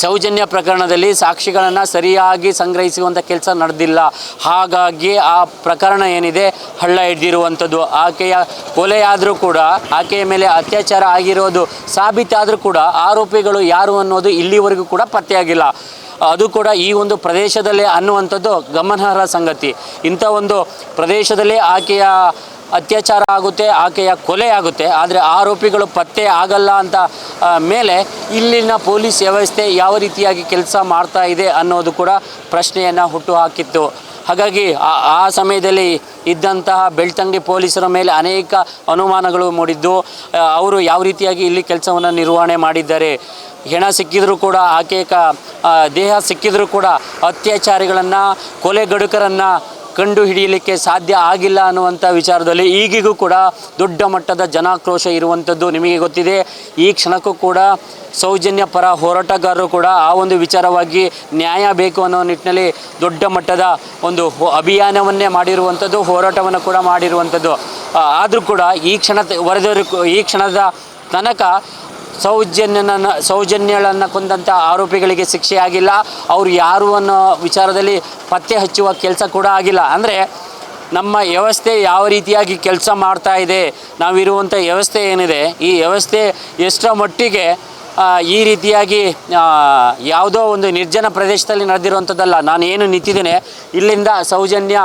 ಸೌಜನ್ಯ ಪ್ರಕರಣದಲ್ಲಿ ಸಾಕ್ಷಿಗಳನ್ನು ಸರಿಯಾಗಿ ಸಂಗ್ರಹಿಸುವಂಥ ಕೆಲಸ ನಡೆದಿಲ್ಲ. ಹಾಗಾಗಿ ಆ ಪ್ರಕರಣ ಏನಿದೆ ಹಳ್ಳ ಹಿಡಿದಿರುವಂಥದ್ದು ಆಕೆಯ ಕೊಲೆಯಾದರೂ ಕೂಡ, ಆಕೆಯ ಮೇಲೆ ಅತ್ಯಾಚಾರ ಆಗಿರೋದು ಸಾಬೀತಾದರೂ ಕೂಡ ಆರೋಪಿಗಳು ಯಾರು ಅನ್ನೋದು ಇಲ್ಲಿವರೆಗೂ ಕೂಡ ಪತ್ತೆಯಾಗಿಲ್ಲ. ಅದು ಕೂಡ ಈ ಒಂದು ಪ್ರದೇಶದಲ್ಲೇ ಅನ್ನುವಂಥದ್ದು ಗಮನಾರ್ಹ ಸಂಗತಿ. ಇಂಥ ಒಂದು ಪ್ರದೇಶದಲ್ಲೇ ಆಕೆಯ ಅತ್ಯಾಚಾರ ಆಗುತ್ತೆ, ಆಕೆಯ ಕೊಲೆ ಆಗುತ್ತೆ, ಆದರೆ ಆರೋಪಿಗಳು ಪತ್ತೆ ಆಗಲ್ಲ ಅಂತ ಮೇಲೆ ಇಲ್ಲಿನ ಪೊಲೀಸ್ ವ್ಯವಸ್ಥೆ ಯಾವ ರೀತಿಯಾಗಿ ಕೆಲಸ ಮಾಡ್ತಾ ಇದೆ ಅನ್ನೋದು ಕೂಡ ಪ್ರಶ್ನೆಯನ್ನು ಹುಟ್ಟುಹಾಕಿತ್ತು ಹಾಗಾಗಿ ಆ- ಸಮಯದಲ್ಲಿ ಇದ್ದಂತಹ ಬೆಳ್ತಂಗಡಿ ಪೊಲೀಸರ ಮೇಲೆ ಅನೇಕ ಅನುಮಾನಗಳು ಮೂಡಿದ್ದು ಅವರು ಯಾವ ರೀತಿಯಾಗಿ ಇಲ್ಲಿ ಕೆಲಸವನ್ನು ನಿರ್ವಹಣೆ ಮಾಡಿದ್ದಾರೆ. ಹೆಣ ಸಿಕ್ಕಿದರೂ ಕೂಡ, ಆಕೆ ದೇಹ ಸಿಕ್ಕಿದರೂ ಕೂಡ ಅತ್ಯಾಚಾರಿಗಳನ್ನು ಕೊಲೆಗಡುಕರನ್ನು ಕಂಡು ಹಿಡಿಯಲಿಕ್ಕೆ ಸಾಧ್ಯ ಆಗಿಲ್ಲ ಅನ್ನುವಂಥ ವಿಚಾರದಲ್ಲಿ ಈಗಿಗೂ ಕೂಡ ದೊಡ್ಡ ಮಟ್ಟದ ಜನಾಕ್ರೋಶ ಇರುವಂಥದ್ದು ನಿಮಗೆ ಗೊತ್ತಿದೆ. ಈ ಕ್ಷಣಕ್ಕೂ ಕೂಡ ಸೌಜನ್ಯ ಪರ ಹೋರಾಟಗಾರರು ಕೂಡ ಆ ಒಂದು ವಿಚಾರವಾಗಿ ನ್ಯಾಯ ಬೇಕು ಅನ್ನೋ ನಿಟ್ಟಿನಲ್ಲಿ ದೊಡ್ಡ ಮಟ್ಟದ ಒಂದು ಅಭಿಯಾನವನ್ನೇ ಮಾಡಿರುವಂಥದ್ದು, ಹೋರಾಟವನ್ನು ಕೂಡ ಮಾಡಿರುವಂಥದ್ದು. ಆದರೂ ಕೂಡ ಈ ಕ್ಷಣ ವರೆದವರೆಗೂ ಈ ಕ್ಷಣದ ತನಕ ಸೌಜನ್ಯನ ಸೌಜನ್ಯಗಳನ್ನು ಕೊಂದಂಥ ಆರೋಪಿಗಳಿಗೆ ಶಿಕ್ಷೆ ಆಗಿಲ್ಲ. ಅವರು ಯಾರು ಅನ್ನೋ ವಿಚಾರದಲ್ಲಿ ಪತ್ತೆ ಹಚ್ಚುವ ಕೆಲಸ ಕೂಡ ಆಗಿಲ್ಲ. ಅಂದರೆ ನಮ್ಮ ವ್ಯವಸ್ಥೆ ಯಾವ ರೀತಿಯಾಗಿ ಕೆಲಸ ಮಾಡ್ತಾ ಇದೆ ನಾವಿರುವಂಥ ವ್ಯವಸ್ಥೆ ಏನಿದೆ, ಈ ವ್ಯವಸ್ಥೆ ಎಷ್ಟರ ಮಟ್ಟಿಗೆ ಈ ರೀತಿಯಾಗಿ ಯಾವುದೋ ಒಂದು ನಿರ್ಜನ ಪ್ರದೇಶದಲ್ಲಿ ನಡೆದಿರುವಂಥದ್ದಲ್ಲ ನಾನು ಏನು ನಿಂತಿದ್ದೇನೆ, ಇಲ್ಲಿಂದ ಸೌಜನ್ಯ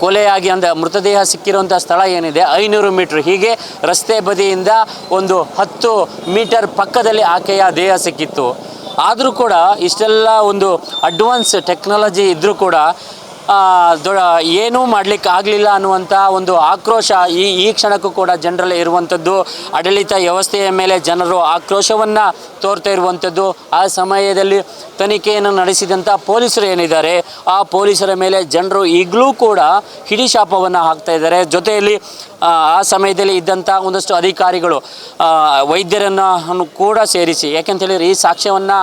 ಕೊಲೆಯಾಗಿ ಅಂದ ಮೃತದೇಹ ಸಿಕ್ಕಿರುವಂಥ ಸ್ಥಳ ಏನಿದೆ? ಐನೂರು ಮೀಟ್ರ್. ಹೀಗೆ ರಸ್ತೆ ಬದಿಯಿಂದ ಒಂದು ಹತ್ತು ಮೀಟರ್ ಪಕ್ಕದಲ್ಲಿ ಆಕೆಯ ದೇಹ ಸಿಕ್ಕಿತ್ತು. ಆದರೂ ಕೂಡ ಇಷ್ಟೆಲ್ಲ ಒಂದು ಅಡ್ವಾನ್ಸ್ ಟೆಕ್ನಾಲಜಿ ಇದ್ದರೂ ಕೂಡ ಏನೂ ಮಾಡಲಿಕ್ಕೆ ಆಗಲಿಲ್ಲ ಅನ್ನುವಂಥ ಒಂದು ಆಕ್ರೋಶ ಈ ಈ ಕ್ಷಣಕ್ಕೂ ಕೂಡ ಜನರಲ್ಲಿ ಇರುವಂಥದ್ದು. ಆಡಳಿತ ವ್ಯವಸ್ಥೆಯ ಮೇಲೆ ಜನರು ಆಕ್ರೋಶವನ್ನು ತೋರ್ತಾ ಇರುವಂಥದ್ದು. ಆ ಸಮಯದಲ್ಲಿ ತನಿಖೆಯನ್ನು ನಡೆಸಿದಂಥ ಪೊಲೀಸರು ಏನಿದ್ದಾರೆ, ಆ ಪೊಲೀಸರ ಮೇಲೆ ಜನರು ಈಗಲೂ ಕೂಡ ಹಿಡಿಶಾಪವನ್ನು ಹಾಕ್ತಾ ಇದ್ದಾರೆ. ಜೊತೆಯಲ್ಲಿ, ಆ ಸಮಯದಲ್ಲಿ ಇದ್ದಂಥ ಒಂದಷ್ಟು ಅಧಿಕಾರಿಗಳು ವೈದ್ಯರನ್ನು ಕೂಡ ಸೇರಿಸಿ ಯಾಕೆಂತ ಹೇಳಿದ್ರೆ ಈ ಸಾಕ್ಷ್ಯವನ್ನು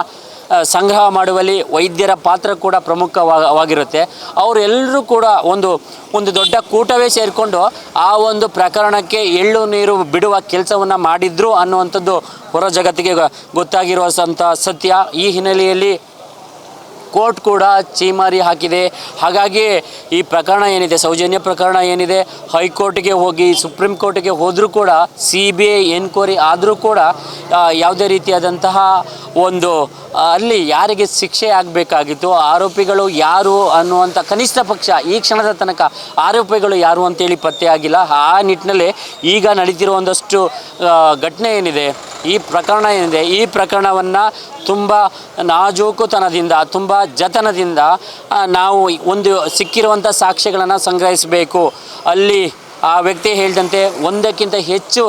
ಸಂಗ್ರಹ ಮಾಡುವಲ್ಲಿ ವೈದ್ಯರ ಪಾತ್ರ ಕೂಡ ಪ್ರಮುಖವಾಗಿರುತ್ತೆ ಅವರೆಲ್ಲರೂ ಕೂಡ ಒಂದು ಒಂದು ದೊಡ್ಡ ಕೂಟವೇ ಸೇರಿಕೊಂಡು ಆ ಒಂದು ಪ್ರಕರಣಕ್ಕೆ ಎಳ್ಳು ನೀರು ಬಿಡುವ ಕೆಲಸವನ್ನು ಮಾಡಿದ್ರು ಅನ್ನುವಂಥದ್ದು ಹೊರ ಜಗತ್ತಿಗೆ ಗೊತ್ತಾಗಿರುವಂಥ ಸತ್ಯ. ಈ ಹಿನ್ನೆಲೆಯಲ್ಲಿ ಕೋರ್ಟ್ ಕೂಡ ಚೀಮಾರಿ ಹಾಕಿದೆ. ಹಾಗಾಗಿ ಈ ಪ್ರಕರಣ ಏನಿದೆ, ಸೌಜನ್ಯ ಪ್ರಕರಣ ಏನಿದೆ, ಹೈಕೋರ್ಟ್ಗೆ ಹೋಗಿ, ಸುಪ್ರೀಂ ಕೋರ್ಟ್ಗೆ ಹೋದರೂ ಕೂಡ ಸಿ ಬಿ ಐ ಎನ್ಕ್ವೈರಿ ಆದರೂ ಕೂಡ ಯಾವುದೇ ರೀತಿಯಾದಂತಹ ಒಂದು ಅಲ್ಲಿ ಯಾರಿಗೆ ಶಿಕ್ಷೆ ಆಗಬೇಕಾಗಿತ್ತು, ಆರೋಪಿಗಳು ಯಾರು ಅನ್ನುವಂಥ ಕನಿಷ್ಠ ಪಕ್ಷ, ಈ ಕ್ಷಣದ ತನಕ ಆರೋಪಿಗಳು ಯಾರು ಅಂತೇಳಿ ಪತ್ತೆ ಆಗಿಲ್ಲ. ಆ ನಿಟ್ಟಿನಲ್ಲಿ ಈಗ ನಡೀತಿರುವಂಥಷ್ಟು ಒಂದಷ್ಟು ಘಟನೆ ಏನಿದೆ, ಈ ಪ್ರಕರಣ ಏನಿದೆ, ಈ ಪ್ರಕರಣವನ್ನು ತುಂಬ ನಾಜೂಕುತನದಿಂದ, ತುಂಬ ಜತನದಿಂದ ನಾವು ಒಂದು ಸಿಕ್ಕಿರುವಂಥ ಸಾಕ್ಷ್ಯಗಳನ್ನು ಸಂಗ್ರಹಿಸಬೇಕು. ಅಲ್ಲಿ ಆ ವ್ಯಕ್ತಿ ಹೇಳಿದಂತೆ ಒಂದಕ್ಕಿಂತ ಹೆಚ್ಚು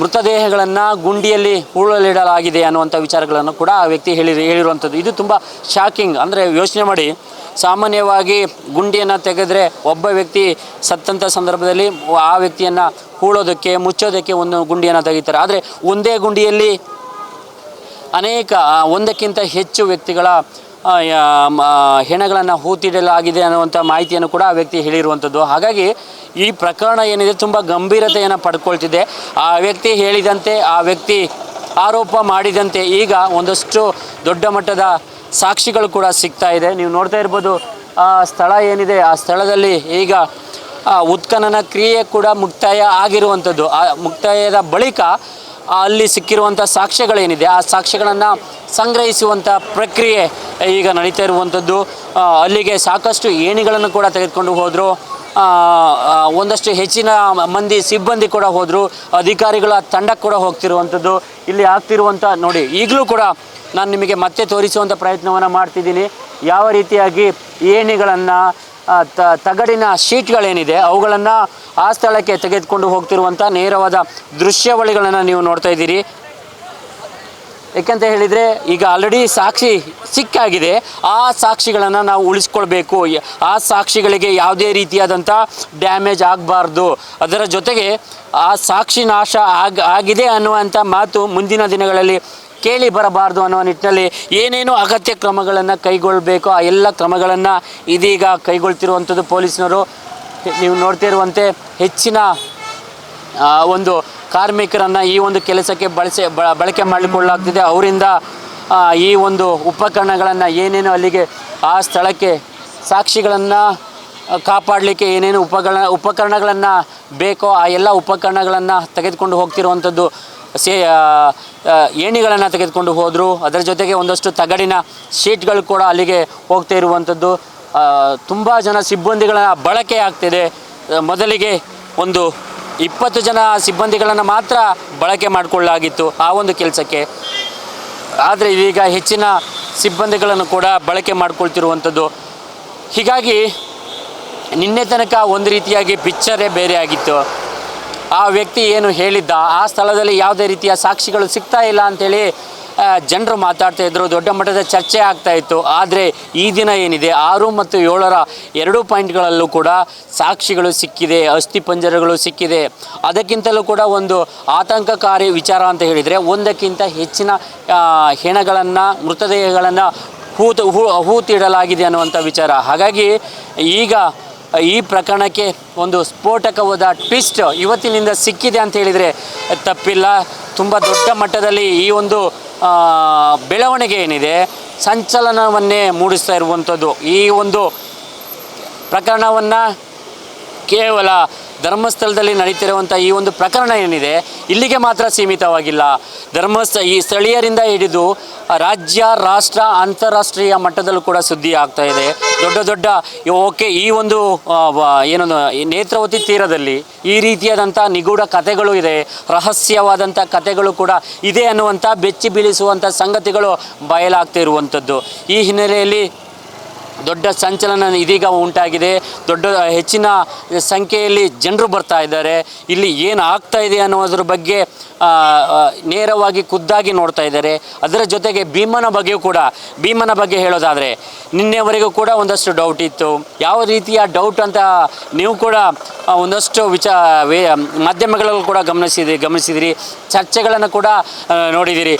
ಮೃತದೇಹಗಳನ್ನು ಗುಂಡಿಯಲ್ಲಿ ಹೂಳಲಿಡಲಾಗಿದೆ ಅನ್ನುವಂಥ ವಿಚಾರಗಳನ್ನು ಕೂಡ ಆ ವ್ಯಕ್ತಿ ಹೇಳಿ ಹೇಳಿರುವಂಥದ್ದು. ಇದು ತುಂಬ ಶಾಕಿಂಗ್ ಅಂದರೆ ಯೋಚನೆ ಮಾಡಿ, ಸಾಮಾನ್ಯವಾಗಿ ಗುಂಡಿಯನ್ನು ತೆಗೆದ್ರೆ ಒಬ್ಬ ವ್ಯಕ್ತಿ ಸತ್ತಂಥ ಸಂದರ್ಭದಲ್ಲಿ ಆ ವ್ಯಕ್ತಿಯನ್ನು ಹೂಳೋದಕ್ಕೆ, ಮುಚ್ಚೋದಕ್ಕೆ ಒಂದು ಗುಂಡಿಯನ್ನು ತೆಗಿತಾರೆ. ಆದರೆ ಒಂದೇ ಗುಂಡಿಯಲ್ಲಿ ಅನೇಕ ಒಂದಕ್ಕಿಂತ ಹೆಚ್ಚು ವ್ಯಕ್ತಿಗಳ ಹೆಣಗಳನ್ನು ಹೂತಿಡಲಾಗಿದೆ ಅನ್ನುವಂಥ ಮಾಹಿತಿಯನ್ನು ಕೂಡ ಆ ವ್ಯಕ್ತಿ ಹೇಳಿರುವಂಥದ್ದು ಹಾಗಾಗಿ ಈ ಪ್ರಕರಣ ಏನಿದೆ ತುಂಬ ಗಂಭೀರತೆಯನ್ನು ಪಡ್ಕೊಳ್ತಿದೆ. ಆ ವ್ಯಕ್ತಿ ಹೇಳಿದಂತೆ, ಆ ವ್ಯಕ್ತಿ ಆರೋಪ ಮಾಡಿದಂತೆ ಈಗ ಒಂದಷ್ಟು ದೊಡ್ಡ ಮಟ್ಟದ ಸಾಕ್ಷಿಗಳು ಕೂಡ ಸಿಗ್ತಾ ಇದೆ. ನೀವು ನೋಡ್ತಾ ಇರ್ಬೋದು, ಆ ಸ್ಥಳ ಏನಿದೆ, ಆ ಸ್ಥಳದಲ್ಲಿ ಈಗ ಉತ್ಖನನ ಕ್ರಿಯೆ ಕೂಡ ಮುಕ್ತಾಯ ಆಗಿರುವಂಥದ್ದು ಆ, ಮುಕ್ತಾಯದ ಬಳಿಕ ಅಲ್ಲಿ ಸಿಕ್ಕಿರುವಂಥ ಸಾಕ್ಷ್ಯಗಳೇನಿದೆ, ಆ ಸಾಕ್ಷ್ಯಗಳನ್ನು ಸಂಗ್ರಹಿಸುವಂಥ ಪ್ರಕ್ರಿಯೆ ಈಗ ನಡೀತಾ ಇರುವಂಥದ್ದು. ಅಲ್ಲಿಗೆ ಸಾಕಷ್ಟು ಏಣಿಗಳನ್ನು ಕೂಡ ತೆಗೆದುಕೊಂಡು ಹೋದರು. ಒಂದಷ್ಟು ಹೆಚ್ಚಿನ ಮಂದಿ, ಸಿಬ್ಬಂದಿ ಕೂಡ ಹೋದರು. ಅಧಿಕಾರಿಗಳ ತಂಡ ಕೂಡ ಹೋಗ್ತಿರುವಂಥದ್ದು. ಇಲ್ಲಿ ಆಗ್ತಿರುವಂಥ ನೋಡಿ, ಈಗಲೂ ಕೂಡ ನಾನು ನಿಮಗೆ ಮತ್ತೆ ತೋರಿಸುವಂಥ ಪ್ರಯತ್ನವನ್ನು ಮಾಡ್ತಿದ್ದೀನಿ. ಯಾವ ರೀತಿಯಾಗಿ ಏಣಿಗಳನ್ನು ತಗಡಿನ ಶೀಟ್ಗಳೇನಿದೆ, ಅವುಗಳನ್ನು ಆ ಸ್ಥಳಕ್ಕೆ ತೆಗೆದುಕೊಂಡು ಹೋಗ್ತಿರುವಂಥ ನೇರವಾದ ದೃಶ್ಯಾವಳಿಗಳನ್ನು ನೀವು ನೋಡ್ತಾ ಇದ್ದೀರಿ. ಏಕೆಂತ ಹೇಳಿದರೆ, ಈಗ ಆಲ್ರೆಡಿ ಸಾಕ್ಷಿ ಸಿಕ್ಕಾಗಿದೆ. ಆ ಸಾಕ್ಷಿಗಳನ್ನು ನಾವು ಉಳಿಸ್ಕೊಳ್ಬೇಕು. ಆ ಸಾಕ್ಷಿಗಳಿಗೆ ಯಾವುದೇ ರೀತಿಯಾದಂಥ ಡ್ಯಾಮೇಜ್ ಆಗಬಾರ್ದು. ಅದರ ಜೊತೆಗೆ ಆ ಸಾಕ್ಷಿ ನಾಶ ಆಗ, ಆಗಿದೆ ಅನ್ನುವಂಥ ಮಾತು ಮುಂದಿನ ದಿನಗಳಲ್ಲಿ ಕೇಳಿ ಬರಬಾರ್ದು ಅನ್ನೋ ನಿಟ್ಟಿನಲ್ಲಿ ಏನೇನು ಅಗತ್ಯ ಕ್ರಮಗಳನ್ನು ಕೈಗೊಳ್ಳಬೇಕು ಆ ಎಲ್ಲ ಕ್ರಮಗಳನ್ನು ಇದೀಗ ಕೈಗೊಳ್ತಿರುವಂಥದ್ದು ಪೊಲೀಸ್ನವರು. ನೀವು ನೋಡ್ತಿರುವಂತೆ ಹೆಚ್ಚಿನ ಒಂದು ಕಾರ್ಮಿಕರನ್ನು ಈ ಒಂದು ಕೆಲಸಕ್ಕೆ ಬಳಸಿ ಬಳಕೆ ಮಾಡಿಕೊಳ್ಳಲಾಗ್ತಿದೆ. ಅವರಿಂದ ಈ ಒಂದು ಉಪಕರಣಗಳನ್ನು ಏನೇನು ಅಲ್ಲಿಗೆ, ಆ ಸ್ಥಳಕ್ಕೆ ಸಾಕ್ಷಿಗಳನ್ನು ಕಾಪಾಡಲಿಕ್ಕೆ ಏನೇನು ಉಪಕರಣ, ಉಪಕರಣಗಳನ್ನು ಬೇಕೋ ಆ ಎಲ್ಲ ಉಪಕರಣಗಳನ್ನು ತೆಗೆದುಕೊಂಡು ಹೋಗ್ತಿರುವಂಥದ್ದು ಸೇ ಏಣಿಗಳನ್ನು ತೆಗೆದುಕೊಂಡು ಹೋದರು. ಅದರ ಜೊತೆಗೆ ಒಂದಷ್ಟು ತಗಡಿನ ಶೀಟ್ಗಳು ಕೂಡ ಅಲ್ಲಿಗೆ ಹೋಗ್ತಾ ಇರುವಂಥದ್ದು ತುಂಬ ಜನ ಸಿಬ್ಬಂದಿಗಳ ಬಳಕೆ ಆಗ್ತಿದೆ. ಮೊದಲಿಗೆ ಒಂದು ಇಪ್ಪತ್ತು ಜನ ಸಿಬ್ಬಂದಿಗಳನ್ನು ಮಾತ್ರ ಬಳಕೆ ಮಾಡಿಕೊಳ್ಳಲಾಗಿತ್ತು ಆ ಒಂದು ಕೆಲಸಕ್ಕೆ. ಆದರೆ ಇದೀಗ ಹೆಚ್ಚಿನ ಸಿಬ್ಬಂದಿಗಳನ್ನು ಕೂಡ ಬಳಕೆ ಮಾಡಿಕೊಳ್ತಿರುವಂಥದ್ದು ಹೀಗಾಗಿ ನಿನ್ನೆ ತನಕ ಒಂದು ರೀತಿಯಾಗಿ ಪಿಕ್ಚರೇ ಬೇರೆ ಆಗಿತ್ತು. ಆ ವ್ಯಕ್ತಿ ಏನು ಹೇಳಿದ್ದ? ಆ ಸ್ಥಳದಲ್ಲಿ ಯಾವುದೇ ರೀತಿಯ ಸಾಕ್ಷಿಗಳು ಸಿಗ್ತಾ ಇಲ್ಲ ಅಂಥೇಳಿ ಜನರು ಮಾತಾಡ್ತಾ ಇದ್ದರು ದೊಡ್ಡ ಮಟ್ಟದ ಚರ್ಚೆ ಆಗ್ತಾ ಇತ್ತು. ಆದರೆ ಈ ದಿನ ಏನಿದೆ? ಆರು ಮತ್ತು ಏಳರ ಎರಡು ಪಾಯಿಂಟ್ಗಳಲ್ಲೂ ಕೂಡ ಸಾಕ್ಷಿಗಳು ಸಿಕ್ಕಿದೆ ಅಸ್ಥಿಪಂಜರಗಳು ಸಿಕ್ಕಿದೆ. ಅದಕ್ಕಿಂತಲೂ ಕೂಡ ಒಂದು ಆತಂಕಕಾರಿ ವಿಚಾರ ಅಂತ ಹೇಳಿದರೆ, ಒಂದಕ್ಕಿಂತ ಹೆಚ್ಚಿನ ಹೆಣಗಳನ್ನು, ಮೃತದೇಹಗಳನ್ನು ಹೂತು, ಹೂ, ಹೂತಿಡಲಾಗಿದೆ ಅನ್ನುವಂಥ ವಿಚಾರ. ಹಾಗಾಗಿ ಈಗ ಈ ಪ್ರಕರಣಕ್ಕೆ ಒಂದು ಸ್ಫೋಟಕವಾದ ಟ್ವಿಸ್ಟ್ ಇವತ್ತಿನಿಂದ ಸಿಕ್ಕಿದೆ ಅಂತ ಹೇಳಿದರೆ ತಪ್ಪಿಲ್ಲ. ತುಂಬ ದೊಡ್ಡ ಮಟ್ಟದಲ್ಲಿ ಈ ಒಂದು ಬೆಳವಣಿಗೆ ಏನಿದೆ, ಸಂಚಲನವನ್ನೇ ಮೂಡಿಸ್ತಾ ಇರುವಂಥದ್ದು ಈ ಒಂದು ಪ್ರಕರಣವನ್ನು ಕೇವಲ ಧರ್ಮಸ್ಥಳದಲ್ಲಿ ನಡೀತಿರುವಂಥ ಈ ಒಂದು ಪ್ರಕರಣ ಏನಿದೆ, ಇಲ್ಲಿಗೆ ಮಾತ್ರ ಸೀಮಿತವಾಗಿಲ್ಲ. ಧರ್ಮಸ್ಥ, ಈ ಸ್ಥಳೀಯರಿಂದ ಹಿಡಿದು ರಾಜ್ಯ, ರಾಷ್ಟ್ರ, ಅಂತಾರಾಷ್ಟ್ರೀಯ ಮಟ್ಟದಲ್ಲೂ ಕೂಡ ಸುದ್ದಿ ಆಗ್ತಾ ಇದೆ. ದೊಡ್ಡ ದೊಡ್ಡ, ಓಕೆ, ಈ ಒಂದು ಏನು ನೇತ್ರಾವತಿ ತೀರದಲ್ಲಿ ಈ ರೀತಿಯಾದಂಥ ನಿಗೂಢ ಕಥೆಗಳು ಇದೆ, ರಹಸ್ಯವಾದಂಥ ಕಥೆಗಳು ಕೂಡ ಇದೆ ಅನ್ನುವಂಥ ಬೆಚ್ಚಿ ಬೀಳಿಸುವಂಥ ಸಂಗತಿಗಳು ಬಯಲಾಗ್ತಿರುವಂಥದ್ದು. ಈ ಹಿನ್ನೆಲೆಯಲ್ಲಿ ದೊಡ್ಡ ಸಂಚಲನ ಇದೀಗ ಉಂಟಾಗಿದೆ. ದೊಡ್ಡ ಹೆಚ್ಚಿನ ಸಂಖ್ಯೆಯಲ್ಲಿ ಜನರು ಬರ್ತಾ ಇದ್ದಾರೆ. ಇಲ್ಲಿ ಏನು ಆಗ್ತಾ ಇದೆ ಅನ್ನೋದ್ರ ಬಗ್ಗೆ ನೇರವಾಗಿ ಖುದ್ದಾಗಿ ನೋಡ್ತಾ ಇದ್ದಾರೆ. ಅದರ ಜೊತೆಗೆ ಭೀಮನ ಬಗ್ಗೆಯೂ ಕೂಡ, ಭೀಮನ ಬಗ್ಗೆ ಹೇಳೋದಾದರೆ, ನಿನ್ನೆವರೆಗೂ ಕೂಡ ಒಂದಷ್ಟು ಡೌಟ್ ಇತ್ತು. ಯಾವ ರೀತಿಯ ಡೌಟ್ ಅಂತ ನೀವು ಕೂಡ ಒಂದಷ್ಟು ವಿಚ ಮಾಧ್ಯಮಗಳಲ್ಲೂ ಕೂಡ ಗಮನಿಸಿದಿರಿ ಗಮನಿಸಿದಿರಿ. ಚರ್ಚೆಗಳನ್ನು ಕೂಡ ನೋಡಿದಿರಿ.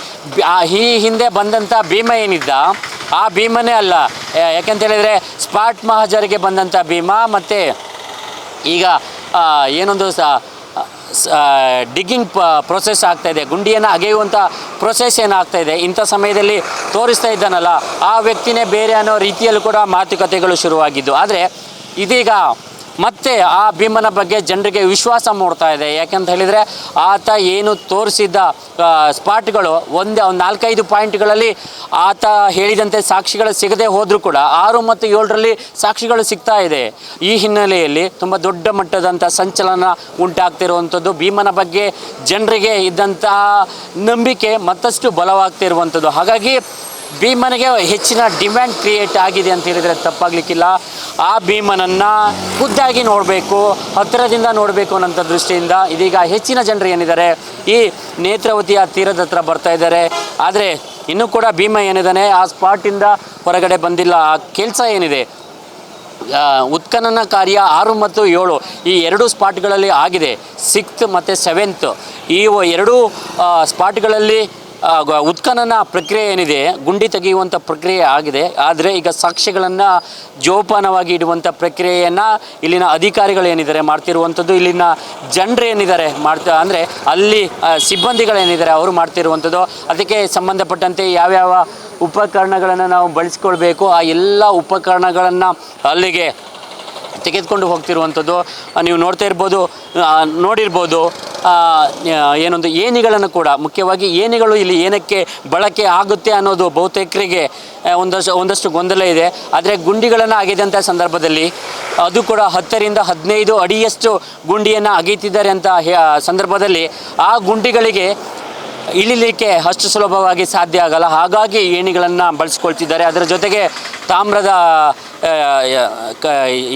ಈ ಹಿಂದೆ ಬಂದಂಥ ಭೀಮ ಏನಿದ್ದ? ಆ ಭೀಮನೇ ಅಲ್ಲ ಯಾ- ಯಾಕಂತ ಹೇಳಿದರೆ ಸ್ಪಾಟ್ ಮಹಾಜರಿಗೆ ಬಂದಂಥ ಭೀಮಾ ಮತ್ತು ಈಗ ಏನೊಂದು ಸ ಡಿಗ್ಗಿಂಗ್ ಪ್ರೊಸೆಸ್ ಆಗ್ತಾಯಿದೆ ಗುಂಡಿಯನ್ನು ಅಗೆಯುವಂಥ ಪ್ರೊಸೆಸ್ ಏನಾಗ್ತಾ ಇದೆ? ಇಂಥ ಸಮಯದಲ್ಲಿ ತೋರಿಸ್ತಾ ಇದ್ದಾನಲ್ಲ, ಆ ವ್ಯಕ್ತಿನೇ ಬೇರೆ ಅನ್ನೋ ರೀತಿಯಲ್ಲೂ ಕೂಡ ಮಾತುಕತೆಗಳು ಶುರುವಾಗಿದ್ದು. ಆದರೆ ಇದೀಗ ಮತ್ತೆ ಆ ಭೀಮನ ಬಗ್ಗೆ ಜನರಿಗೆ ವಿಶ್ವಾಸ ಮೂಡ್ತಾ ಇದೆ. ಯಾಕಂತ ಹೇಳಿದರೆ ಆತ ಏನು ತೋರಿಸಿದ್ದ ಸ್ಪಾಟ್ಗಳು ಒಂದೇ, ಒಂದು ನಾಲ್ಕೈದು ಪಾಯಿಂಟ್ಗಳಲ್ಲಿ ಆತ ಹೇಳಿದಂತೆ ಸಾಕ್ಷಿಗಳು ಸಿಗದೆ ಹೋದರೂ ಕೂಡ ಆರು ಮತ್ತು ಏಳರಲ್ಲಿ ಸಾಕ್ಷಿಗಳು ಸಿಗ್ತಾ ಇದೆ. ಈ ಹಿನ್ನೆಲೆಯಲ್ಲಿ ತುಂಬ ದೊಡ್ಡ ಮಟ್ಟದಂಥ ಸಂಚಲನ ಉಂಟಾಗ್ತಿರುವಂಥದ್ದು, ಭೀಮನ ಬಗ್ಗೆ ಜನರಿಗೆ ಇದ್ದಂತಹ ನಂಬಿಕೆ ಮತ್ತಷ್ಟು ಬಲವಾಗ್ತಿರುವಂಥದ್ದು. ಹಾಗಾಗಿ ಭೀಮನಿಗೆ ಹೆಚ್ಚಿನ ಡಿಮ್ಯಾಂಡ್ ಕ್ರಿಯೇಟ್ ಆಗಿದೆ ಅಂತ ಹೇಳಿದರೆ ತಪ್ಪಾಗಲಿಕ್ಕಿಲ್ಲ. ಆ ಭೀಮನನ್ನು ಖುದ್ದಾಗಿ ನೋಡಬೇಕು, ಹತ್ತಿರದಿಂದ ನೋಡಬೇಕು ಅನ್ನೋಂಥ ದೃಷ್ಟಿಯಿಂದ ಇದೀಗ ಹೆಚ್ಚಿನ ಜನರು ಏನಿದ್ದಾರೆ, ಈ ನೇತ್ರಾವತಿಯ ತೀರದ ಹತ್ರ ಬರ್ತಾ ಇದ್ದಾರೆ. ಆದರೆ ಇನ್ನೂ ಕೂಡ ಭೀಮ ಏನಿದ್ದಾನೆ, ಆ ಸ್ಪಾಟಿಂದ ಹೊರಗಡೆ ಬಂದಿಲ್ಲ. ಆ ಕೆಲಸ ಏನಿದೆ? ಉತ್ಖನನ ಕಾರ್ಯ ಆರು ಮತ್ತು ಏಳು, ಈ ಎರಡು ಸ್ಪಾಟ್ಗಳಲ್ಲಿ ಆಗಿದೆ. ಸಿಕ್ಸ್ತ್ ಮತ್ತು ಸೆವೆಂತ್. ಈ ಎರಡೂ ಸ್ಪಾಟ್ಗಳಲ್ಲಿ ಉತ್ಖನನ ಪ್ರಕ್ರಿಯೆ ಏನಿದೆ, ಗುಂಡಿ ತೆಗೆಯುವಂಥ ಪ್ರಕ್ರಿಯೆ ಆಗಿದೆ. ಆದರೆ ಈಗ ಸಾಕ್ಷ್ಯಗಳನ್ನು ಜೋಪಾನವಾಗಿ ಇಡುವಂಥ ಪ್ರಕ್ರಿಯೆಯನ್ನು ಇಲ್ಲಿನ ಅಧಿಕಾರಿಗಳು ಏನಿದ್ದಾರೆ ಮಾಡ್ತಿರುವಂಥದ್ದು, ಇಲ್ಲಿನ ಜನರು ಏನಿದ್ದಾರೆ ಮಾಡ್ತಾ, ಅಂದರೆ ಅಲ್ಲಿ ಸಿಬ್ಬಂದಿಗಳೇನಿದ್ದಾರೆ ಅವರು ಮಾಡ್ತಿರುವಂಥದ್ದು. ಅದಕ್ಕೆ ಸಂಬಂಧಪಟ್ಟಂತೆ ಯಾವ್ಯಾವ ಉಪಕರಣಗಳನ್ನು ನಾವು ಬಳಸ್ಕೊಳ್ಬೇಕು, ಆ ಎಲ್ಲ ಉಪಕರಣಗಳನ್ನು ಅಲ್ಲಿಗೆ ತೆಗೆದುಕೊಂಡು ಹೋಗ್ತಿರುವಂಥದ್ದು ನೀವು ನೋಡ್ತಾ ಇರ್ಬೋದು ನೋಡಿರ್ಬೋದು ಏನೊಂದು ಏನಿಗಳನ್ನು ಕೂಡ, ಮುಖ್ಯವಾಗಿ ಏನಿಗಳು ಇಲ್ಲಿ ಏನಕ್ಕೆ ಬಳಕೆ ಆಗುತ್ತೆ ಅನ್ನೋದು ಬಹುತೇಕರಿಗೆ ಒಂದಷ್ಟು ಒಂದಷ್ಟು ಗೊಂದಲ ಇದೆ. ಆದರೆ ಗುಂಡಿಗಳನ್ನು ಅಗೆದಂಥ ಸಂದರ್ಭದಲ್ಲಿ, ಅದು ಕೂಡ ಹತ್ತರಿಂದ ಹದಿನೈದು ಅಡಿಯಷ್ಟು ಗುಂಡಿಯನ್ನು ಅಗೀತಿದ್ದಾರೆ ಅಂತ ಸಂದರ್ಭದಲ್ಲಿ ಆ ಗುಂಡಿಗಳಿಗೆ ಇಳಿಲಿಕ್ಕೆ ಅಷ್ಟು ಸುಲಭವಾಗಿ ಸಾಧ್ಯ ಆಗಲ್ಲ. ಹಾಗಾಗಿ ಏಣಿಗಳನ್ನು ಬಳಸ್ಕೊಳ್ತಿದ್ದಾರೆ. ಅದರ ಜೊತೆಗೆ ತಾಮ್ರದ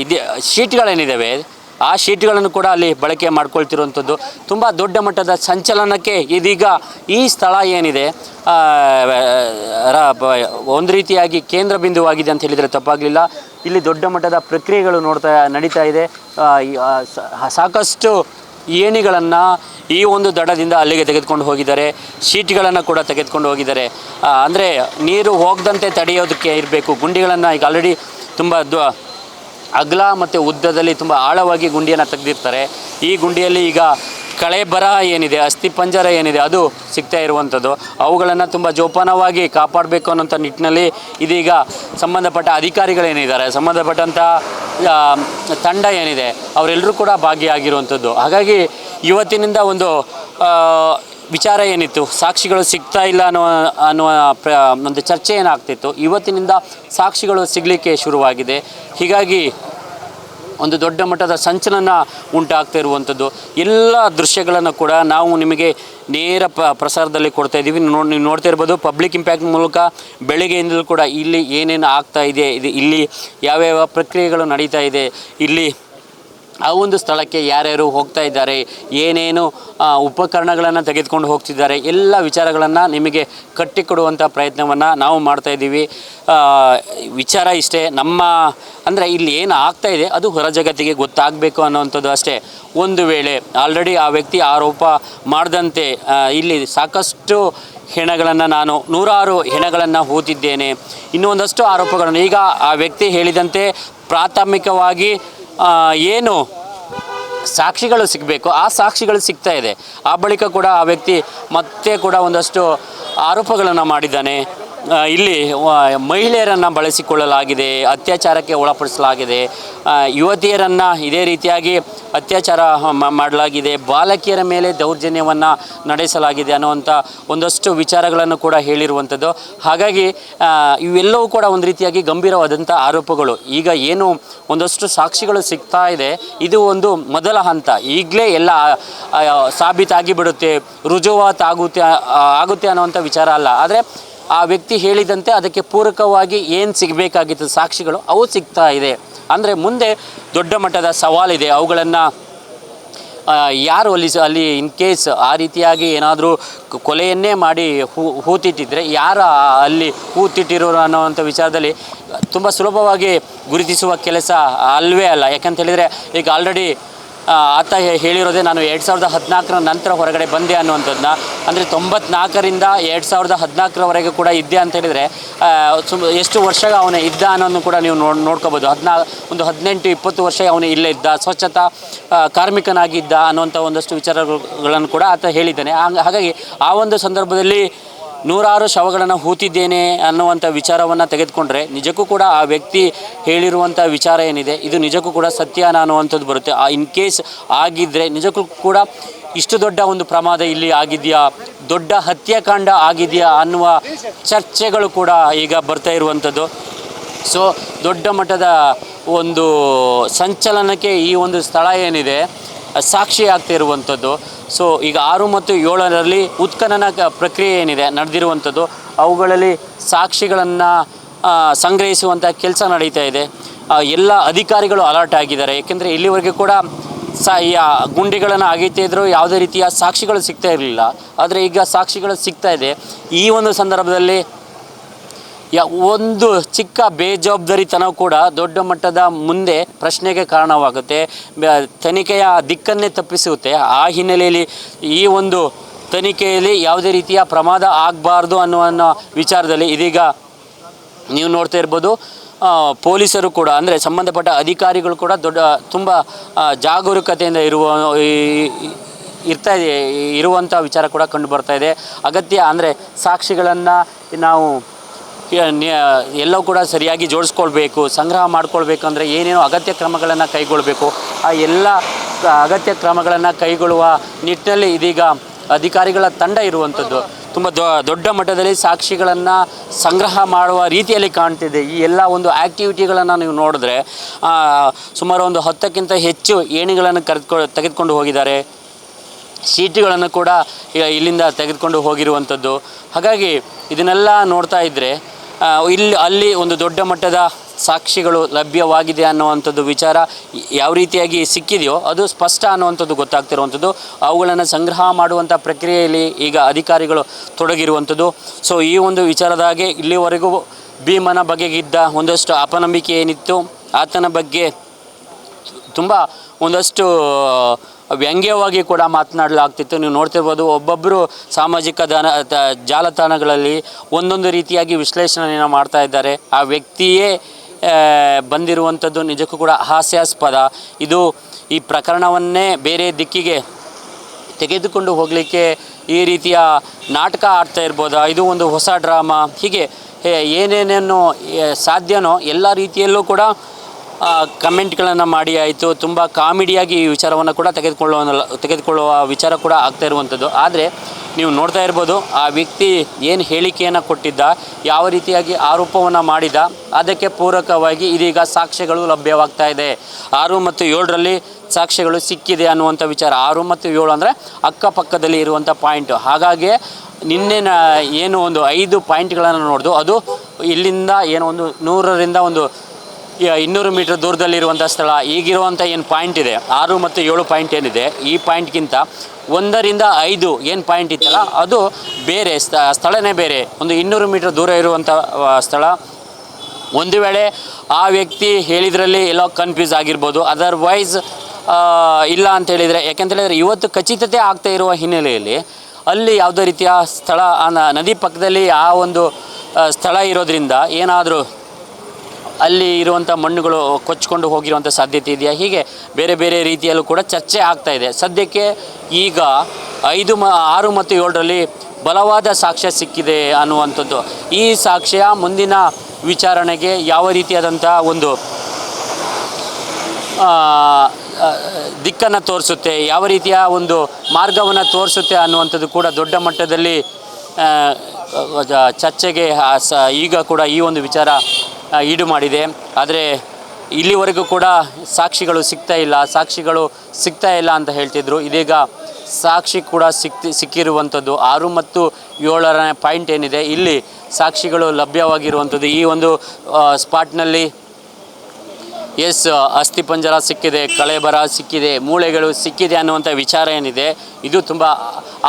ಇದೆ ಶೀಟ್ಗಳೇನಿದ್ದಾವೆ ಆ ಶೀಟ್ಗಳನ್ನು ಕೂಡ ಅಲ್ಲಿ ಬಳಕೆ ಮಾಡ್ಕೊಳ್ತಿರುವಂಥದ್ದು. ತುಂಬ ದೊಡ್ಡ ಮಟ್ಟದ ಸಂಚಲನಕ್ಕೆ ಇದೀಗ ಈ ಸ್ಥಳ ಏನಿದೆ ಒಂದು ರೀತಿಯಾಗಿ ಕೇಂದ್ರ ಬಿಂದುವಾಗಿದೆ ಅಂತ ಹೇಳಿದರೆ ತಪ್ಪಾಗಲಿಲ್ಲ. ಇಲ್ಲಿ ದೊಡ್ಡ ಮಟ್ಟದ ಪ್ರಕ್ರಿಯೆಗಳು ನೋಡ್ತಾ, ನಡೀತಾ ಇದೆ. ಸಾಕಷ್ಟು ಏಣಿಗಳನ್ನು ಈ ಒಂದು ದಡದಿಂದ ಅಲ್ಲಿಗೆ ತೆಗೆದುಕೊಂಡು ಹೋಗಿದ್ದಾರೆ. ಶೀಟ್ಗಳನ್ನು ಕೂಡ ತೆಗೆದುಕೊಂಡು ಹೋಗಿದ್ದಾರೆ. ಅಂದರೆ ನೀರು ಹೋಗದಂತೆ ತಡೆಯೋದಕ್ಕೆ ಇರಬೇಕು. ಗುಂಡಿಗಳನ್ನು ಈಗ ಆಲ್ರೆಡಿ ತುಂಬ ಅಗ್ಲ ಅಗಲ ಮತ್ತು ಉದ್ದದಲ್ಲಿ ತುಂಬ ಆಳವಾಗಿ ಗುಂಡಿಯನ್ನು ತೆಗೆದಿರ್ತಾರೆ. ಈ ಗುಂಡಿಯಲ್ಲಿ ಈಗ ಕಳೆ ಬರ ಏನಿದೆ, ಅಸ್ಥಿ ಪಂಜರ ಏನಿದೆ, ಅದು ಸಿಗ್ತಾ ಇರುವಂಥದ್ದು. ಅವುಗಳನ್ನು ತುಂಬ ಜೋಪಾನವಾಗಿ ಕಾಪಾಡಬೇಕು ಅನ್ನೋಂಥ ನಿಟ್ಟಿನಲ್ಲಿ ಇದೀಗ ಸಂಬಂಧಪಟ್ಟ ಅಧಿಕಾರಿಗಳೇನಿದ್ದಾರೆ, ಸಂಬಂಧಪಟ್ಟಂಥ ತಂಡ ಏನಿದೆ, ಅವರೆಲ್ಲರೂ ಕೂಡ ಭಾಗಿಯಾಗಿರುವಂಥದ್ದು. ಹಾಗಾಗಿ ಇವತ್ತಿನಿಂದ ಒಂದು ವಿಚಾರ ಏನಿತ್ತು, ಸಾಕ್ಷಿಗಳು ಸಿಗ್ತಾ ಇಲ್ಲ ಅನ್ನೋ ಅನ್ನುವ ಪ್ರ, ಒಂದು ಚರ್ಚೆ ಏನಾಗ್ತಿತ್ತು, ಇವತ್ತಿನಿಂದ ಸಾಕ್ಷಿಗಳು ಸಿಗಲಿಕ್ಕೆ ಶುರುವಾಗಿದೆ. ಹೀಗಾಗಿ ಒಂದು ದೊಡ್ಡ ಮಟ್ಟದ ಸಂಚಲನ ಉಂಟಾಗ್ತಾ ಇರುವಂಥದ್ದು. ಎಲ್ಲ ದೃಶ್ಯಗಳನ್ನು ಕೂಡ ನಾವು ನಿಮಗೆ ನೇರ ಪ ಪ್ರಸಾರದಲ್ಲಿ ಕೊಡ್ತಾ ಇದ್ದೀವಿ. ನೋಡಿ, ನೀವು ನೋಡ್ತಾ ಇರ್ಬೋದು ಪಬ್ಲಿಕ್ ಇಂಪ್ಯಾಕ್ಟ್ ಮೂಲಕ ಬೆಳಗ್ಗೆಯಿಂದಲೂ ಕೂಡ ಇಲ್ಲಿ ಏನೇನು ಆಗ್ತಾ ಇದೆ, ಇದು ಇಲ್ಲಿ ಯಾವ್ಯಾವ ಪ್ರಕ್ರಿಯೆಗಳು ನಡೀತಾ ಇದೆ, ಇಲ್ಲಿ ಆ ಒಂದು ಸ್ಥಳಕ್ಕೆ ಯಾರ್ಯಾರು ಹೋಗ್ತಾ ಇದ್ದಾರೆ, ಏನೇನು ಉಪಕರಣಗಳನ್ನು ತೆಗೆದುಕೊಂಡು ಹೋಗ್ತಿದ್ದಾರೆ, ಎಲ್ಲ ವಿಚಾರಗಳನ್ನು ನಿಮಗೆ ಕಟ್ಟಿಕೊಡುವಂಥ ಪ್ರಯತ್ನವನ್ನು ನಾವು ಮಾಡ್ತಾ ಇದ್ದೀವಿ. ವಿಚಾರ ಇಷ್ಟೇ, ನಮ್ಮ, ಅಂದರೆ ಇಲ್ಲಿ ಏನು ಆಗ್ತಾ ಇದೆ, ಅದು ಹೊರ ಜಗತ್ತಿಗೆ ಗೊತ್ತಾಗಬೇಕು ಅನ್ನೋವಂಥದ್ದು ಅಷ್ಟೇ. ಒಂದು ವೇಳೆ ಆಲ್ರೆಡಿ ಆ ವ್ಯಕ್ತಿ ಆರೋಪ ಮಾಡಿದಂತೆ ಇಲ್ಲಿ ಸಾಕಷ್ಟು ಹೆಣಗಳನ್ನು ನಾನು, ನೂರಾರು ಹೆಣಗಳನ್ನು ಹೂತಿದ್ದೇನೆ. ಇನ್ನೂ ಒಂದಷ್ಟು ಆರೋಪಗಳನ್ನು, ಈಗ ಆ ವ್ಯಕ್ತಿ ಹೇಳಿದಂತೆ ಪ್ರಾಥಮಿಕವಾಗಿ ಏನು ಸಾಕ್ಷಿಗಳು ಸಿಗಬೇಕು. ಆ ಸಾಕ್ಷಿಗಳು ಸಿಗ್ತಾ ಇದೆ. ಆ ಬಳಿಕ ಕೂಡ ಆ ವ್ಯಕ್ತಿ ಮತ್ತೆ ಕೂಡ ಒಂದಷ್ಟು ಆರೋಪಗಳನ್ನು ಮಾಡಿದ್ದಾನೆ. ಇಲ್ಲಿ ಮಹಿಳೆಯರನ್ನು ಬಳಸಿಕೊಳ್ಳಲಾಗಿದೆ, ಅತ್ಯಾಚಾರಕ್ಕೆ ಒಳಪಡಿಸಲಾಗಿದೆ. ಯುವತಿಯರನ್ನು ಇದೇ ರೀತಿಯಾಗಿ ಅತ್ಯಾಚಾರ ಮಾಡಲಾಗಿದೆ. ಬಾಲಕಿಯರ ಮೇಲೆ ದೌರ್ಜನ್ಯವನ್ನು ನಡೆಸಲಾಗಿದೆ ಅನ್ನುವಂಥ ಒಂದಷ್ಟು ವಿಚಾರಗಳನ್ನು ಕೂಡ ಹೇಳಿರುವಂಥದ್ದು. ಹಾಗಾಗಿ ಇವೆಲ್ಲವೂ ಕೂಡ ಒಂದು ರೀತಿಯಾಗಿ ಗಂಭೀರವಾದಂಥ ಆರೋಪಗಳು. ಈಗ ಏನು ಒಂದಷ್ಟು ಸಾಕ್ಷಿಗಳು ಸಿಗ್ತಾ ಇದೆ. ಇದು ಒಂದು ಮೊದಲ ಹಂತ. ಈಗಲೇ ಎಲ್ಲ ಸಾಬೀತಾಗಿ ಬಿಡುತ್ತೆ ರುಜುವಾತಾಗುತ್ತೆ ಆಗುತ್ತೆ ಅನ್ನುವಂಥ ವಿಚಾರ ಅಲ್ಲ. ಆದರೆ ಆ ವ್ಯಕ್ತಿ ಹೇಳಿದಂತೆ ಅದಕ್ಕೆ ಪೂರಕವಾಗಿ ಏನು ಸಿಗಬೇಕಾಗಿತ್ತು, ಸಾಕ್ಷಿಗಳು, ಅವು ಸಿಗ್ತಾ ಇದೆ. ಅಂದರೆ ಮುಂದೆ ದೊಡ್ಡ ಮಟ್ಟದ ಸವಾಲಿದೆ ಅವುಗಳನ್ನು ಯಾರು ಅಲ್ಲಿ ಅಲ್ಲಿ ಇನ್ ಕೇಸ್ ಆ ರೀತಿಯಾಗಿ ಏನಾದರೂ ಕೊಲೆಯನ್ನೇ ಮಾಡಿ ಹೂ, ಹೂತಿಟ್ಟಿದ್ರೆ ಯಾರು ಅಲ್ಲಿ ಹೂತಿಟ್ಟಿರೋರು ಅನ್ನೋವಂಥ ವಿಚಾರದಲ್ಲಿ ತುಂಬ ಸುಲಭವಾಗಿ ಗುರುತಿಸುವ ಕೆಲಸ ಅಲ್ವೇ ಅಲ್ಲ. ಯಾಕಂತ ಹೇಳಿದರೆ ಈಗ ಆಲ್ರೆಡಿ ಆತ ಹೇಳಿರೋದೇ ನಾನು ಎರಡು ಸಾವಿರದ ಹದಿನಾಲ್ಕರ ನಂತರ ಹೊರಗಡೆ ಬಂದೆ ಅನ್ನುವಂಥದ್ದನ್ನ ಅಂದರೆ ತೊಂಬತ್ನಾಲ್ಕರಿಂದ ಎರಡು ಸಾವಿರದ ಹದಿನಾಲ್ಕರವರೆಗೆ ಕೂಡ ಇದ್ದೆ ಅಂತ ಹೇಳಿದರೆ ಸುಮ್ ಎಷ್ಟು ವರ್ಷ ಅವನು ಇದ್ದ ಅನ್ನೋದನ್ನು ಕೂಡ ನೀವು ನೋಡ್, ನೋಡ್ಕೋಬೋದು. ಹದಿನಾ, ಒಂದು ಹದಿನೆಂಟು, ಇಪ್ಪತ್ತು ವರ್ಷ ಅವನು ಇಲ್ಲೇ ಇದ್ದ, ಸ್ವಚ್ಛತಾ ಕಾರ್ಮಿಕನಾಗಿದ್ದ ಅನ್ನುವಂಥ ಒಂದಷ್ಟು ವಿಚಾರಗಳನ್ನು ಕೂಡ ಆತ ಹೇಳಿದ್ದಾನೆ. ಹಾಗ- ಹಾಗಾಗಿ ಆ ಒಂದು ಸಂದರ್ಭದಲ್ಲಿ ನೂರಾರು ಶವಗಳನ್ನು ಹೂತಿದ್ದೇನೆ ಅನ್ನುವಂಥ ವಿಚಾರವನ್ನು ತೆಗೆದುಕೊಂಡ್ರೆ ನಿಜಕ್ಕೂ ಕೂಡ ಆ ವ್ಯಕ್ತಿ ಹೇಳಿರುವಂಥ ವಿಚಾರ ಏನಿದೆ, ಇದು ನಿಜಕ್ಕೂ ಕೂಡ ಸತ್ಯಾನ ಅನ್ನುವಂಥದ್ದು ಬರುತ್ತೆ. ಆ ಇನ್ ಕೇಸ್ ಆಗಿದ್ದರೆ ನಿಜಕ್ಕೂ ಕೂಡ ಇಷ್ಟು ದೊಡ್ಡ ಒಂದು ಪ್ರಮಾದ ಇಲ್ಲಿ ಆಗಿದೆಯಾ, ದೊಡ್ಡ ಹತ್ಯಾಕಾಂಡ ಆಗಿದೆಯಾ ಅನ್ನುವ ಚರ್ಚೆಗಳು ಕೂಡ ಈಗ ಬರ್ತಾ ಇರುವಂಥದ್ದು. ಸೊ ದೊಡ್ಡ ಮಟ್ಟದ ಒಂದು ಸಂಚಲನಕ್ಕೆ ಈ ಒಂದು ಸ್ಥಳ ಏನಿದೆ ಸಾಕ್ಷಿ ಆಗ್ತಾ ಇರುವಂಥದ್ದು. ಸೊ, ಈಗ ಆರು ಮತ್ತು ಏಳರಲ್ಲಿ ಉತ್ಖನನ ಪ್ರಕ್ರಿಯೆ ಏನಿದೆ, ನಡೆದಿರುವಂಥದ್ದು, ಅವುಗಳಲ್ಲಿ ಸಾಕ್ಷಿಗಳನ್ನು ಸಂಗ್ರಹಿಸುವಂಥ ಕೆಲಸ ನಡೀತಾ ಇದೆ. ಎಲ್ಲ ಅಧಿಕಾರಿಗಳು ಅಲರ್ಟ್ ಆಗಿದ್ದಾರೆ. ಏಕೆಂದರೆ ಇಲ್ಲಿವರೆಗೂ ಕೂಡ ಸ ಗುಂಡಿಗಳನ್ನು ಅಗೀತಾ ಇದ್ದರೂ ಯಾವುದೇ ರೀತಿಯ ಸಾಕ್ಷಿಗಳು ಸಿಗ್ತಾ ಇರಲಿಲ್ಲ. ಆದರೆ ಈಗ ಸಾಕ್ಷಿಗಳು ಸಿಗ್ತಾ ಇದೆ. ಈ ಒಂದು ಸಂದರ್ಭದಲ್ಲಿ ಒಂದು ಚಿಕ್ಕ ಬೇಜವಾಬ್ದಾರಿತನ ಕೂಡ ದೊಡ್ಡ ಮಟ್ಟದ ಮುಂದೆ ಪ್ರಶ್ನೆಗೆ ಕಾರಣವಾಗುತ್ತೆ. ತನಿಖೆಯ ದಿಕ್ಕನ್ನೇ ತಪ್ಪಿಸುತ್ತೆ. ಆ ಹಿನ್ನೆಲೆಯಲ್ಲಿ ಈ ಒಂದು ತನಿಖೆಯಲ್ಲಿ ಯಾವುದೇ ರೀತಿಯ ಪ್ರಮಾದ ಆಗಬಾರ್ದು ಅನ್ನುವ ಅನ್ನೋ ವಿಚಾರದಲ್ಲಿ ಇದೀಗ ನೀವು ನೋಡ್ತಾ ಇರ್ಬೋದು. ಪೊಲೀಸರು ಕೂಡ, ಅಂದರೆ ಸಂಬಂಧಪಟ್ಟ ಅಧಿಕಾರಿಗಳು ಕೂಡ ದೊಡ್ಡ, ತುಂಬ ಜಾಗರೂಕತೆಯಿಂದ ಇರುವ ಇರ್ತಾ ಇದೆ ಇರುವಂಥ ವಿಚಾರ ಕೂಡ ಕಂಡು ಬರ್ತಾ ಇದೆ. ಅಗತ್ಯ, ಅಂದರೆ ಸಾಕ್ಷಿಗಳನ್ನು ನಾವು ಎಲ್ಲವೂ ಕೂಡ ಸರಿಯಾಗಿ ಜೋಡಿಸ್ಕೊಳ್ಬೇಕು, ಸಂಗ್ರಹ ಮಾಡ್ಕೊಳ್ಬೇಕು ಅಂದರೆ ಏನೇನು ಅಗತ್ಯ ಕ್ರಮಗಳನ್ನು ಕೈಗೊಳ್ಳಬೇಕು ಆ ಎಲ್ಲ ಅಗತ್ಯ ಕ್ರಮಗಳನ್ನು ಕೈಗೊಳ್ಳುವ ನಿಟ್ಟಿನಲ್ಲಿ ಇದೀಗ ಅಧಿಕಾರಿಗಳ ತಂಡ ಇರುವಂಥದ್ದು ತುಂಬ ದೊಡ್ಡ ಮಟ್ಟದಲ್ಲಿ ಸಾಕ್ಷಿಗಳನ್ನು ಸಂಗ್ರಹ ಮಾಡುವ ರೀತಿಯಲ್ಲಿ ಕಾಣ್ತಿದೆ. ಈ ಎಲ್ಲ ಒಂದು ಆ್ಯಕ್ಟಿವಿಟಿಗಳನ್ನು ನೀವು ನೋಡಿದ್ರೆ ಸುಮಾರು ಒಂದು ಹತ್ತಕ್ಕಿಂತ ಹೆಚ್ಚು ಏಣಿಗಳನ್ನು ಕರೆದುಕೊ ತೆಗೆದುಕೊಂಡು ಹೋಗಿದ್ದಾರೆ. ಸೀಟುಗಳನ್ನು ಕೂಡ ಇಲ್ಲಿಂದ ತೆಗೆದುಕೊಂಡು ಹೋಗಿರುವಂಥದ್ದು ಹಾಗಾಗಿ ಇದನ್ನೆಲ್ಲ ನೋಡ್ತಾ ಇದ್ದರೆ ಇಲ್ಲಿ, ಅಲ್ಲಿ ಒಂದು ದೊಡ್ಡ ಮಟ್ಟದ ಸಾಕ್ಷಿಗಳು ಲಭ್ಯವಾಗಿದೆ ಅನ್ನುವಂಥದ್ದು ವಿಚಾರ ಯಾವ ರೀತಿಯಾಗಿ ಸಿಕ್ಕಿದೆಯೋ ಅದು ಸ್ಪಷ್ಟ ಅನ್ನುವಂಥದ್ದು ಗೊತ್ತಾಗ್ತಿರುವಂಥದ್ದು. ಅವುಗಳನ್ನು ಸಂಗ್ರಹ ಮಾಡುವಂಥ ಪ್ರಕ್ರಿಯೆಯಲ್ಲಿ ಈಗ ಅಧಿಕಾರಿಗಳು ತೊಡಗಿರುವಂಥದ್ದು. ಸೊ ಈ ಒಂದು ವಿಚಾರದಾಗೆ ಇಲ್ಲಿವರೆಗೂ ಭೀಮನ ಬಗೆಗಿದ್ದ ಒಂದಷ್ಟು ಅಪನಂಬಿಕೆ ಏನಿತ್ತು, ಆತನ ಬಗ್ಗೆ ತುಂಬ ಒಂದಷ್ಟು ವ್ಯಂಗ್ಯವಾಗಿ ಕೂಡ ಮಾತನಾಡಲಾಗ್ತಿತ್ತು. ನೀವು ನೋಡ್ತಿರ್ಬೋದು ಒಬ್ಬೊಬ್ಬರು ಸಾಮಾಜಿಕ ದಾನ ಜಾಲತಾಣಗಳಲ್ಲಿ ಒಂದೊಂದು ರೀತಿಯಾಗಿ ವಿಶ್ಲೇಷಣೆಯನ್ನು ಮಾಡ್ತಾ ಇದ್ದಾರೆ. ಆ ವ್ಯಕ್ತಿಯೇ ಬಂದಿರುವಂಥದ್ದು ನಿಜಕ್ಕೂ ಕೂಡ ಹಾಸ್ಯಾಸ್ಪದ. ಇದು ಈ ಪ್ರಕರಣವನ್ನೇ ಬೇರೆ ದಿಕ್ಕಿಗೆ ತೆಗೆದುಕೊಂಡು ಹೋಗಲಿಕ್ಕೆ ಈ ರೀತಿಯ ನಾಟಕ ಆಡ್ತಾ ಇರ್ಬೋದಾ? ಇದು ಒಂದು ಹೊಸ ಡ್ರಾಮಾ. ಹೀಗೆ ಏನೇನೇನು ಸಾಧ್ಯನೋ, ಎಲ್ಲ ರೀತಿಯಲ್ಲೂ ಕೂಡ ಕಮೆಂಟ್ಗಳನ್ನು ಮಾಡಿ ಆಯಿತು. ತುಂಬ ಕಾಮಿಡಿಯಾಗಿ ಈ ವಿಚಾರವನ್ನು ಕೂಡ ತೆಗೆದುಕೊಳ್ಳುವ ತೆಗೆದುಕೊಳ್ಳುವ ವಿಚಾರ ಕೂಡ ಆಗ್ತಾ ಇರುವಂಥದ್ದು ಆದರೆ ನೀವು ನೋಡ್ತಾ ಇರ್ಬೋದು, ಆ ವ್ಯಕ್ತಿ ಏನು ಹೇಳಿಕೆಯನ್ನು ಕೊಟ್ಟಿದ್ದ, ಯಾವ ರೀತಿಯಾಗಿ ಆರೋಪವನ್ನು ಮಾಡಿದ, ಅದಕ್ಕೆ ಪೂರಕವಾಗಿ ಇದೀಗ ಸಾಕ್ಷ್ಯಗಳು ಲಭ್ಯವಾಗ್ತಾ ಇದೆ. ಆರು ಮತ್ತು ಏಳರಲ್ಲಿ ಸಾಕ್ಷ್ಯಗಳು ಸಿಕ್ಕಿದೆ ಅನ್ನುವಂಥ ವಿಚಾರ. ಆರು ಮತ್ತು ಏಳು ಅಂದರೆ ಅಕ್ಕಪಕ್ಕದಲ್ಲಿ ಇರುವಂಥ ಪಾಯಿಂಟು. ಹಾಗಾಗಿ ನಿನ್ನೆ ಏನು ಒಂದು ಐದು ಪಾಯಿಂಟ್ಗಳನ್ನು ನೋಡ್ದು, ಅದು ಇಲ್ಲಿಂದ ಏನೋ ಒಂದು ನೂರರಿಂದ ಒಂದು ಇನ್ನೂರು ಮೀಟರ್ ದೂರದಲ್ಲಿರುವಂಥ ಸ್ಥಳ. ಈಗಿರುವಂಥ ಏನು ಪಾಯಿಂಟ್ ಇದೆ? ಆರು ಮತ್ತು ಏಳು ಪಾಯಿಂಟ್ ಏನಿದೆ? ಈ ಪಾಯಿಂಟ್ಗಿಂತ ಒಂದರಿಂದ ಐದು ಏನು ಪಾಯಿಂಟ್ ಇತ್ತಲ್ಲ, ಅದು ಬೇರೆ, ಸ್ಥ, ಸ್ಥಳನೇ ಬೇರೆ. ಒಂದು ಇನ್ನೂರು ಮೀಟರ್ ದೂರ ಇರುವಂಥ ಸ್ಥಳ. ಒಂದು ವೇಳೆ ಆ ವ್ಯಕ್ತಿ ಹೇಳಿದ್ರಲ್ಲಿ ಎಲ್ಲೋ ಕನ್ಫ್ಯೂಸ್ ಆಗಿರ್ಬೋದು. ಅದರ್ವೈಸ್ ಇಲ್ಲ ಅಂತ ಹೇಳಿದರೆ, ಯಾಕೆಂತೇಳಿದರೆ ಇವತ್ತು ಖಚಿತತೆ ಆಗ್ತಾ ಇರುವ ಹಿನ್ನೆಲೆಯಲ್ಲಿ ಅಲ್ಲಿ ಯಾವುದೇ ರೀತಿಯ ಸ್ಥಳ ನದಿ ಪಕ್ಕದಲ್ಲಿ ಆ ಒಂದು ಸ್ಥಳ ಇರೋದ್ರಿಂದ ಏನಾದರೂ ಅಲ್ಲಿ ಇರುವಂಥ ಮಣ್ಣುಗಳು ಕೊಚ್ಕೊಂಡು ಹೋಗಿರುವಂಥ ಸಾಧ್ಯತೆ ಇದೆಯಾ? ಹೀಗೆ ಬೇರೆ ಬೇರೆ ರೀತಿಯಲ್ಲೂ ಕೂಡ ಚರ್ಚೆ ಆಗ್ತಾ ಇದೆ. ಸದ್ಯಕ್ಕೆ ಈಗ ಐದು ಮ, ಆರು ಮತ್ತು ಏಳರಲ್ಲಿ ಬಲವಾದ ಸಾಕ್ಷ್ಯ ಸಿಕ್ಕಿದೆ ಅನ್ನುವಂಥದ್ದು. ಈ ಸಾಕ್ಷ್ಯ ಮುಂದಿನ ವಿಚಾರಣೆಗೆ ಯಾವ ರೀತಿಯಾದಂಥ ಒಂದು ದಿಕ್ಕನ್ನು ತೋರಿಸುತ್ತೆ, ಯಾವ ರೀತಿಯ ಒಂದು ಮಾರ್ಗವನ್ನು ತೋರಿಸುತ್ತೆ ಅನ್ನುವಂಥದ್ದು ಕೂಡ ದೊಡ್ಡ ಮಟ್ಟದಲ್ಲಿ ಚರ್ಚೆಗೆ ಈಗ ಕೂಡ ಈ ಒಂದು ವಿಚಾರ ಈಡು ಮಾಡಿದೆ. ಆದರೆ ಇಲ್ಲಿವರೆಗೂ ಕೂಡ ಸಾಕ್ಷಿಗಳು ಸಿಗ್ತಾ ಇಲ್ಲ. ಸಾಕ್ಷಿಗಳು ಸಿಗ್ತಾ ಇಲ್ಲ ಅಂತ ಹೇಳ್ತಿದ್ರು. ಇದೀಗ ಸಾಕ್ಷಿ ಕೂಡ ಸಿಕ್ತಿ, ಸಿಕ್ಕಿರುವಂಥದ್ದು. ಆರು ಮತ್ತು ಏಳರ ಪಾಯಿಂಟ್ ಏನಿದೆ, ಇಲ್ಲಿ ಸಾಕ್ಷಿಗಳು ಲಭ್ಯವಾಗಿರುವಂಥದ್ದು. ಈ ಒಂದು ಸ್ಪಾಟ್ನಲ್ಲಿ ಎಸ್ ಅಸ್ಥಿಪಂಜರ ಸಿಕ್ಕಿದೆ, ಕಳೆಬರ ಸಿಕ್ಕಿದೆ, ಮೂಳೆಗಳು ಸಿಕ್ಕಿದೆ ಅನ್ನುವಂಥ ವಿಚಾರ ಏನಿದೆ, ಇದು ತುಂಬ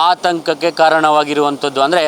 ಆತಂಕಕ್ಕೆ ಕಾರಣವಾಗಿರುವಂಥದ್ದು. ಅಂದರೆ